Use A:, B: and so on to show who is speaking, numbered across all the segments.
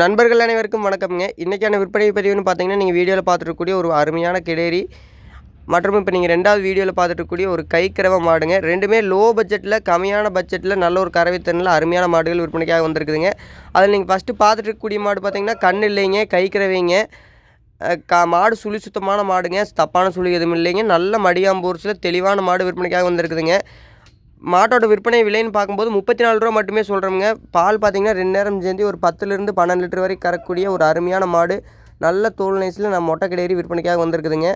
A: நண்பர்கள் அனைவருக்கும் வணக்கம்ங்க. இன்றைக்கான விற்பனை பதிவுன்னு பார்த்தீங்கன்னா நீங்கள் வீடியோவில் பார்த்துருக்கக்கூடிய ஒரு அருமையான கிடேரி. மற்றும் இப்போ நீங்கள் ரெண்டாவது வீடியோவில் பார்த்துருக்கக்கூடிய ஒரு கைக்கறவை மாடுங்க. ரெண்டுமே லோ பட்ஜெட்டில் கம்மியான பட்ஜெட்டில் நல்ல ஒரு கறவைத்தனில் அருமையான மாடுகள் விற்பனைக்காக வந்திருக்குதுங்க. அதில் நீங்கள் ஃபஸ்ட்டு பார்த்துட்டு இருக்கக்கூடிய மாடு பார்த்தீங்கன்னா கண் இல்லைங்க கை கறவைங்க கா மாடு சுழி சுத்தமான மாடுங்க. தப்பான சுழி எதுவும் இல்லைங்க. நல்ல மடியாம்பூர்ஸில் தெளிவான மாடு விற்பனைக்காக வந்திருக்குதுங்க. மாட்டோட விற்பனை விலைன்னு பார்க்கும்போது முப்பத்தி நாலு ரூபா மட்டுமே சொல்கிறோமுங்க பால் பார்த்தீங்கன்னா ரெண்டு நேரம் சேர்ந்து ஒரு பத்துலேருந்து பன்னெண்டு லிட்டர் வரை கறக்கூடிய ஒரு அருமையான மாடு. நல்ல தோல் நைஸில் நம்ம மொட்டை கிடையாது விற்பனைக்காக வந்திருக்குதுங்க.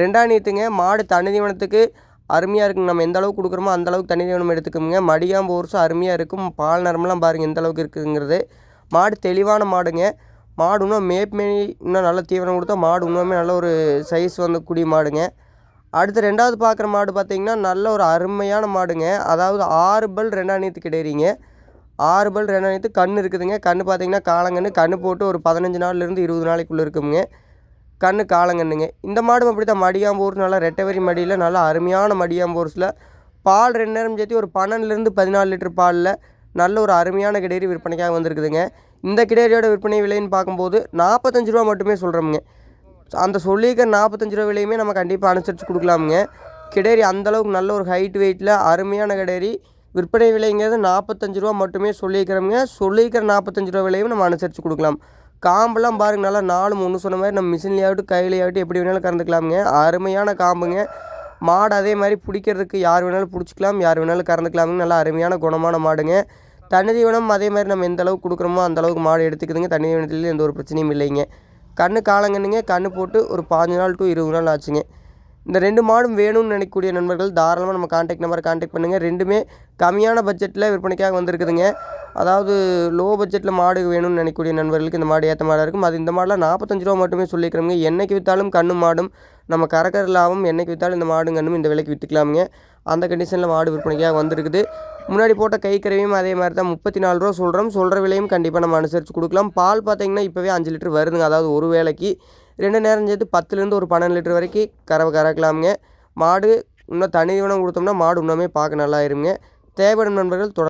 A: ரெண்டாம் நீத்துங்க மாடு தனி தீவனத்துக்கு அருமையாக இருக்குங்க. நம்ம எந்த அளவுக்கு கொடுக்குறோமோ அந்த அளவுக்கு தனி தீவனம் எடுத்துக்கோங்க. மடியாம்பு வருஷம் அருமையாக இருக்கும். பால் நிறமெல்லாம் பாருங்கள் எந்த அளவுக்கு இருக்குதுங்கிறது மாடு தெளிவான மாடுங்க. மாடு இன்னும் மேப்மே இன்னும் நல்ல தீவனம் கொடுத்தா மாடு இன்னுமே நல்ல ஒரு சைஸ் வந்து கூடிய மாடுங்க. அடுத்து ரெண்டாவது பார்க்குற மாடு பார்த்தீங்கன்னா நல்ல ஒரு அருமையான மாடுங்க. அதாவது ஆறு பல் ரெண்டாம் கிடையிறீங்க ஆறு பல் ரெண்டாம் கண் இருக்குதுங்க. கண் பார்த்தீங்கன்னா காலங்கன்று கண் போட்டு ஒரு பதினஞ்சு நாள்லேருந்து இருபது நாளைக்குள்ளே இருக்குங்க. கண் காலங்கன்னுங்க. இந்த மாடும் அப்படி தான் மடியாம்பூர் நல்லா ரெட்டவரி மடியில் நல்லா அருமையான மடியாம்பூர்ஸில். பால் ரெண்டு நேரம் சேர்த்து ஒரு பன்னெண்டுலேருந்து பதினாலு லிட்டர் பாலில் நல்ல ஒரு அருமையான கிடேரி விற்பனைக்காக வந்திருக்குதுங்க. இந்த கிடேரியோட விற்பனை விலைன்னு பார்க்கும்போது நாற்பத்தஞ்சு ரூபா மட்டுமே சொல்கிறோமுங்க அந்த சொல்லியிருக்கிற நாற்பத்தஞ்சு ரூபா விலையுமே நம்ம கண்டிப்பாக அனுசரித்து கொடுக்கலாமுங்க. கிடேரி அந்தளவுக்கு நல்ல ஒரு ஹைட் வெயிட்டில் அருமையான கிடேரி. விற்பனை விலைங்கிறது நாற்பத்தஞ்சு ரூபா மட்டுமே சொல்லியிருக்கிறோமுங்க. சொல்லியிருக்கிற நாற்பத்தஞ்சு ரூபா விலையும் நம்ம அனுசரித்து கொடுக்கலாம். காம்பெல்லாம் பாருங்க நல்லா நாலு மூணு சொன்ன மாதிரி நம்ம மிஷின்லேயாகட்டும் கையிலையாகட்டும் எப்படி வேணாலும் கறந்துக்கலாமுங்க. அருமையான காம்புங்க. மாடு அதே மாதிரி பிடிக்கிறதுக்கு யார் வேணாலும் பிடிச்சிக்கலாம் யார் வேணாலும் கறந்துக்கலாமுங்க. நல்லா அருமையான குணமான மாடுங்க. தண்ணி தீவனம் அதே மாதிரி நம்ம எந்த அளவுக்கு கொடுக்குறோமோ அந்த அளவுக்கு மாடு எடுத்துக்குதுங்க. தண்ணி தீவனத்துலேயும் எந்த ஒரு பிரச்சனையும் இல்லைங்க. கன்று காலங்கன்னுங்க கன்று போட்டு ஒரு பாஞ்சு நாள் டு இருபது நாள் ஆச்சுங்க. இந்த ரெண்டு மாடும் வேணும்னு நினைக்கக்கூடிய நண்பர்கள் தாராளமாக நம்ம காண்டாக்ட் நம்பரை காண்டாக்ட் பண்ணுங்கள் ரெண்டுமே கம்மியான பட்ஜெட்டில் விற்பனைக்காக வந்திருக்குதுங்க. அதாவது லோ பட்ஜெட்டில் மாடு வேணும்னு நினைக்கக்கூடிய நண்பர்களுக்கு இந்த மாடு ஏற்ற மாடாக இருக்கும். அது இந்த மாடெலாம் நாற்பத்தஞ்சு ரூபா மட்டுமே சொல்லிக்கிறோங்க என்றைக்கு விற்றாலும் கண்ணு மாடும் நம்ம கறக்கிற லாபம் என்றைக்கு விற்றாலும் இந்த மாடுங்கன்னு கண்ணும் இந்த விலைக்கு விற்றுக்கலாமுங்க அந்த கண்டிஷனில் மாடு விற்பனைக்காக வந்திருக்குது. முன்னாடி போட்ட கைக்கறவையும் அதே மாதிரி தான் முப்பத்தி நாலு ரூபா சொல்கிறோம் சொல்கிற விலையும் கண்டிப்பாக நம்ம அனுசரித்து கொடுக்கலாம். பால் பார்த்தீங்கன்னா இப்போவே அஞ்சு லிட்டர் வருதுங்க. அதாவது ஒரு வேலைக்கு ரெண்டு நேரம் சேர்த்து பத்துலேருந்து ஒரு பன்னெண்டு லிட்டர் வரைக்கும் கறவை கறக்கலாமுங்க. மாடு இன்னும் தனி தீவனம் கொடுத்தோம்னா மாடு இன்னுமே பார்க்க நல்லா இருங்க தேவைப்படும் நண்பர்கள் தொட